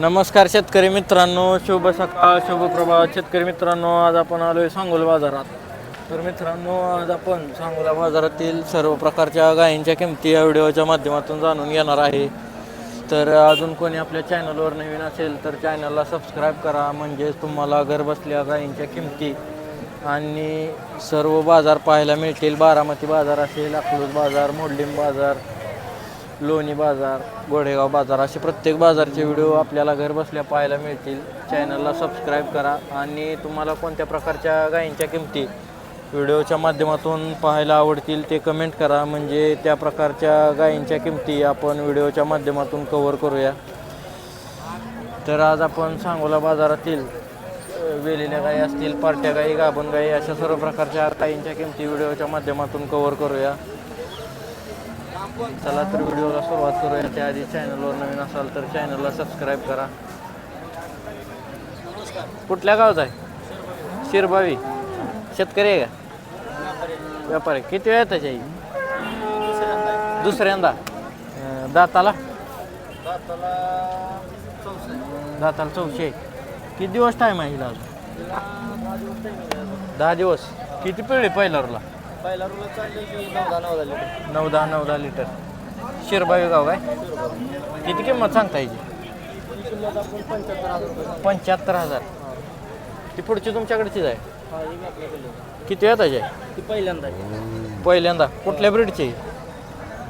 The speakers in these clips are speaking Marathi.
नमस्कार शेतकरी मित्रांनो शुभ सकाळ शुभ प्रभात. शेतकरी मित्रांनो आज आपण आलो आहे सांगोला बाजारात. तर मित्रांनो आज आपण सांगोला बाजारातील सर्व प्रकारच्या गायींच्या किमती या व्हिडिओच्या माध्यमातून जाणून घेणार आहे. तर अजून कोणी आपल्या चॅनलवर नवीन असेल तर चॅनलला सबस्क्राईब करा. म्हणजेच तुम्हाला घरबसल्या गायींच्या किमती आणि सर्व बाजार पाहायला मिळतील. बारामती बाजार असेल अकलूज बाजार मोडलिंब बाजार लोणी बाजार गोडेगाव बाजार असे प्रत्येक बाजारचे व्हिडिओ आपल्याला घर बसल्या पाहायला मिळतील. चॅनलला सबस्क्राईब करा आणि तुम्हाला कोणत्या प्रकारच्या गायींच्या किमती व्हिडिओच्या माध्यमातून पाहायला आवडतील ते कमेंट करा. म्हणजे त्या प्रकारच्या गायींच्या किमती आपण व्हिडिओच्या माध्यमातून कवर करूया. तर आज आपण सांगोला बाजारातील वेलेल्या गायी असतील पार्ट्या गायी गाभण गायी अशा सर्व प्रकारच्या गायींच्या किमती व्हिडिओच्या माध्यमातून कवर करूया. चला तर व्हिडिओला सुरुवात करूया. त्याआधी चॅनलवर नवीन असाल तर चॅनलला सबस्क्राईब करा. कुठल्या गावचा आहे? शिरभावी शेतकरी आहे का? व्यापारी. किती वेळ त्याच्या दुसऱ्यांदा. दाताला? दाताला चौशे. किती दिवस टाईम आहे हिला अजून? दहा दिवस. किती पिळली पहिला चालले की नऊ दहा नऊ झाले नऊ दहा नऊ दहा लिटर. शिरबावी गाव काय? किती किंमत सांगता याची? किंमत आपण पंच्याहत्तर हजार. रुपये पंच्याहत्तर हजार ती पुढची तुमच्याकडचीच आहे? हा ही आपल्याकडे किती वेळ त्याची आहे? ती पहिल्यांदा आहे. पहिल्यांदा. कुठल्या ब्रीडची आहे?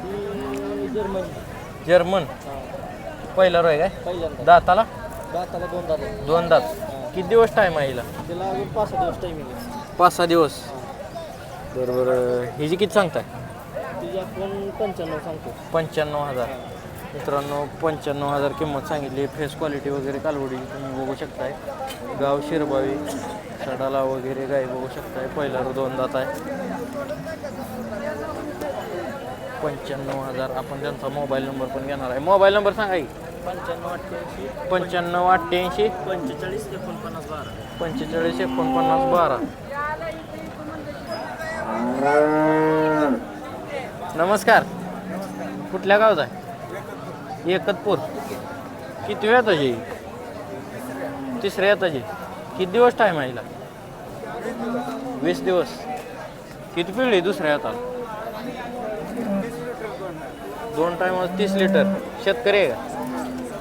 ती जर्मनी. जर्मन. पहिला रोय काय? पहिल्यांदा. दाताला? दाताला दोन दात आहे. दोन दात. किती दिवस टाईम आहे हिला? तिला अजून पाच सहा दिवस टाइमिंग आहे. पाच सहा दिवस. बरोबर. हिची किती सांगताय? तिची आपण पंच्याण्णव सांगतो. पंच्याण्णव हजार. मित्रांनो पंच्याण्णव हजार किंमत सांगितली. फेस क्वालिटी वगैरे कालवडी तुम्ही बघू शकताय. गाव शिरबावी सडाला वगैरे गाय बघू शकताय. पहिला रो दोन दात आहे पंच्याण्णव हजार आपण त्यांचा मोबाईल नंबर पण घेणार आहे. मोबाईल नंबर सांगा की. पंच्याण्णव अठ्ठ्याऐंशी. पंच्याण्णव अठ्ठ्याऐंशी. पंचेचाळीस एकोणपन्नास बारा. पंचेचाळीस एकोणपन्नास बारा. नमस्कार. कुठल्या गावचा आहे? एकतपूर. किती वेळ त्याची तिसऱ्या येताची किती दिवस टाईम आहे वीस दिवस. किती पिळली दुसऱ्या येतात दोन टाइम तीस लिटर शेतकरी आहे का?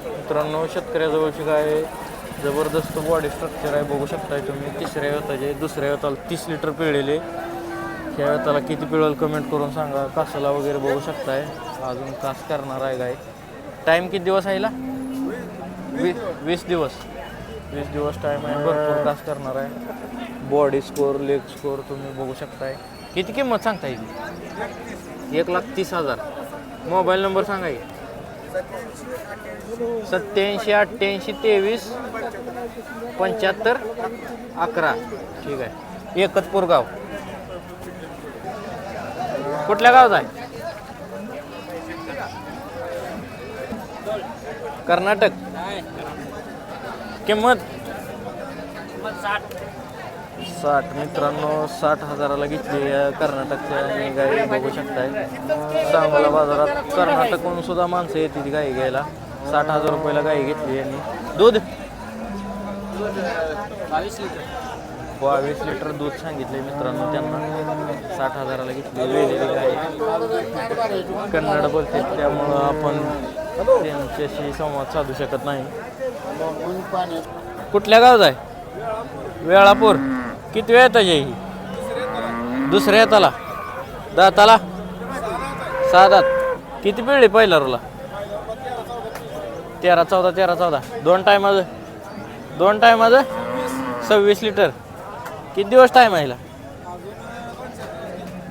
मित्रांनो शेतकऱ्याजवळची काय जबरदस्त बॉडी स्ट्रक्चर आहे बघू शकताय तुम्ही. तिसऱ्या वेताचे दुसऱ्या वेताला तीस लिटर पिळलेले. ह्या वेताला किती पिळेल कमेंट करून सांगा. कासाला वगैरे बघू शकताय. अजून कास करणार आहे गाय टाईम किती दिवस आहे हिला? वी वीस दिवस. वीस दिवस टाईम आहे. भरपूर कास करणार आहे. बॉडी स्कोर लेग स्कोर तुम्ही बघू शकताय. किती किंमत सांगता येईल एक लाख तीस हजार. मोबाईल नंबर सांगा की. सत्याऐंशी अठ्ठ्याऐंशी तेवीस पंच्याहत्तर अकरा. ठीक आहे. एकतपूर गाव कुठल्या गावात आहे? कर्नाटक. किंमत? साठ. मित्रांनो साठ हजाराला घेतली आहे कर्नाटकच्या आणि गाई बघू शकताय. सांगोला बाजारात कर्नाटकहून सुद्धा माणसं येते ती गाई घ्यायला. साठ हजार रुपयाला गाई घेतली यांनी. दूध? बावीस लिटर बावीस लिटर दूध सांगितले मित्रांनो त्यांना साठ हजाराला घेतली वेलेली गाय कन्नड बोलते त्यामुळं आपण त्यांच्याशी संवाद साधू शकत नाही. कुठल्या गावात आहे? वेळापूर. किती वेळ येता ही दुसऱ्या येताला. दाताला? सहा किती पिळली पहिला रुला तेरा चौदा तेरा चौदा. दोन टायमाचं दोन टायमाचं सव्वीस लिटर. किती दिवस टाईम आहे हिला?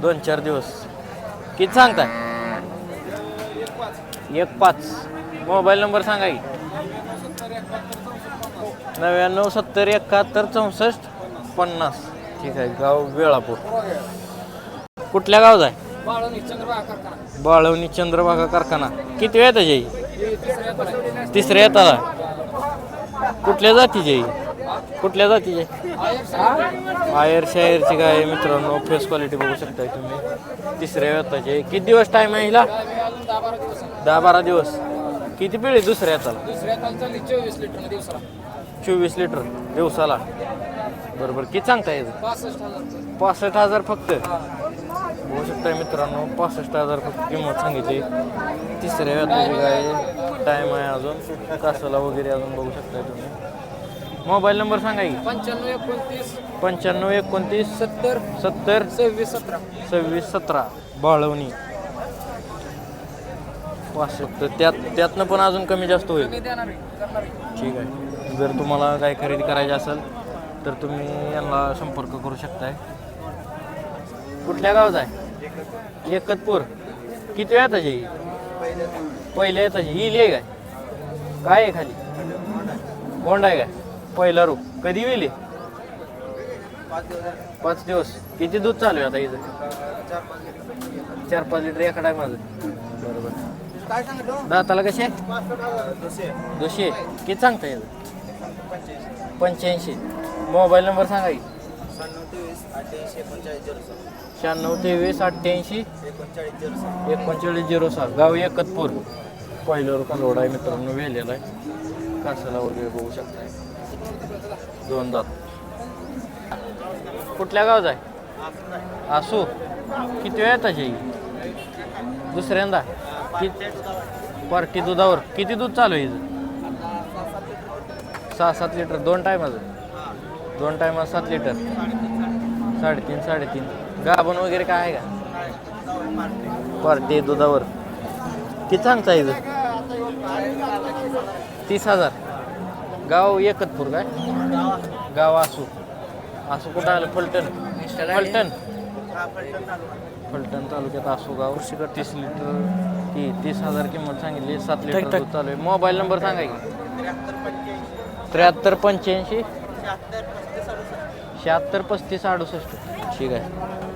दोन चार दिवस. किती सांगताय? एक पाच. मोबाईल नंबर सांगा की. नव्याण्णव सत्तर एकाहत्तर चौसष्ट पन्नास. ठीक आहे गाव वेळापूर. कुठल्या गावात आहे? बाळवणी चंद्रभागा कारखाना. किती वेळ त्याची तिसऱ्या येताला. कुठल्या जातीची आहे? कुठल्या जातीचे? आयर शायरची गाय मित्रांनो फेस क्वालिटी बघू शकताय तुम्ही. तिसऱ्या वेताचे किती दिवस टाईम आहे हिला? दहा बारा दिवस. किती पिळे दुसऱ्या हाताला दुसऱ्या चोवीस लिटर दिवसाला. चोवीस लिटर दिवसाला बरोबर. किती सांगता येतं पासष्ट हजार फक्त. बघू शकताय मित्रांनो पासष्ट हजार फक्त किंमत सांगितली. तिसऱ्या व्यताची गाय टाईम आहे अजून? कासाला वगैरे अजून बघू शकताय तुम्ही. मोबाईल नंबर सांगा की. पंच्याण्णव एकोणतीस. पंच्याण्णव एकोणतीस. सत्तर. सत्तर. सव्वीस सतरा. सव्वीस सतरा. बाळवणी. पासष्ट त्यात त्यातनं पण अजून कमी जास्त होईल. मी देणार आहे. करणार आहे. ठीक आहे. जर तुम्हाला काही खरेदी करायची असेल तर तुम्ही यांना संपर्क करू शकताय. कुठल्या गावात आहे? एकतपूर. किती वेळा ही? पहिल्या येताची. ही लिहि काय काय आहे खाली? कोंड आहे काय? पहिला रूप कधी वेली पाच दिवस. किती दूध चालू आहे आता इथं? चार पाच लिटर एका टायमाचं बरोबर. दाताला कसे दोनशे. किती सांगता येतं पंच्याऐंशी. मोबाईल नंबर सांगा की. शहाण्णव तेवीस अठ्ठ्याऐंशी. एकोणचाळीस झिरो सहा गाव एकतपूर. पहिलं रुपये रोड आहे मित्रांनो. वेलेला आहे. कासाला वगैरे बघू शकताय. दोन दात कुठल्या गावचा आहे? असू किती वेळ येतात दुसऱ्यांदा. किती पार्टी दुधावर. किती दूध चालू आहे सहा सात लिटर. दोन टायमाचं? दोन टायमा सात लिटर. साडेतीन साडेतीन. गाभण वगैरे काय आहे का? पार्टी दुधावर. किती सांगता येईल तीस हजार. गाव एकतपूर काय गाव आसू. आसू कुठं आलं? फलटण. फलटण. फलटण तालुक्यात आसू गाव. तीस लिटर. ती तीस हजार किंमत सांगितली. सात लिटर दूध चालू आहे. मोबाईल नंबर सांगा की. त्र्याहत्तर पंच्याऐंशी. शहात्तर पस्तीस अडुसष्ट. ठीक आहे.